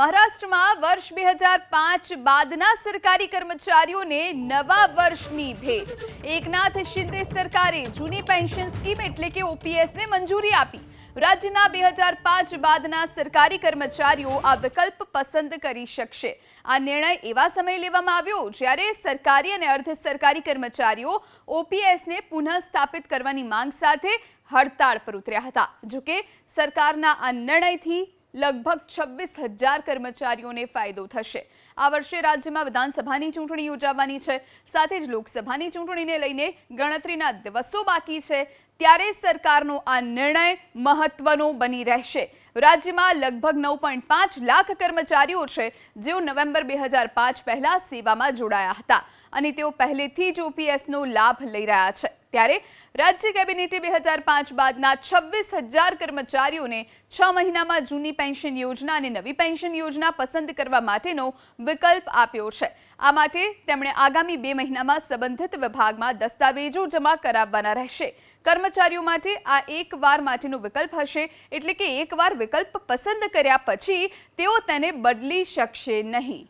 મહારાષ્ટ્રમાં વર્ષ બે હજાર પાંચ બાદના સરકારી કર્મચારીઓને નવા વર્ષની ભેટ. એકનાથ શિંદે સરકારે જૂની પેન્શન સ્કીમ એટલે કે ઓપીએસને મંજૂરી આપી. રાજ્યના બે હજાર પાંચ બાદના સરકારી કર્મચારીઓ આ વિકલ્પ પસંદ કરી શકશે. આ નિર્ણય એવા સમયે લેવામાં આવ્યો જ્યારે સરકારી અને અર્ધ સરકારી કર્મચારીઓ ઓપીએસને પુનઃ સ્થાપિત કરવાની માંગ સાથે હડતાળ પર ઉતર્યા હતા. જોકે સરકારના આ નિર્ણયથી લગભગ છવ્વીસ હજાર કર્મચારીઓને ફાયદો થશે. આ વર્ષે રાજ્યમાં વિધાનસભાની ચૂંટણી યોજાવાની છે. સાથે જ લોકસભાની ચૂંટણીને લઈને ગણતરીના દિવસો બાકી છે. ત્યારે સરકારનો આ નિર્ણય મહત્વનો બની રહેશે. રાજ્યમાં લગભગ નવ પોઈન્ટ પાંચ લાખ કર્મચારીઓ છે, જેઓ નવેમ્બર બે હજાર પાંચ પહેલાં સેવામાં જોડાયા હતા. અને તેઓ પહેલેથી જ ઓપીએસનો લાભ લઈ રહ્યા છે. ત્યારે રાજ્ય કેબિનેટે બે હજાર પાંચ બાદના છવ્વીસ હજાર કર્મચારીઓને છ મહિનામાં જૂની પેન્શન યોજના અને નવી પેન્શન યોજના પસંદ કરવા માટેનો વિકલ્પ આપ્યો છે. આ માટે તેમણે આગામી બે મહિનામાં સંબંધિત વિભાગમાં દસ્તાવેજો જમા કરાવવાના રહેશે. કર્મચારીઓ માટે આ એક વાર માટેનો વિકલ્પ હશે એટલે કે એકવાર વિકલ્પ પસંદ કર્યા પછી તેઓ તેને બદલી શકશે નહીં.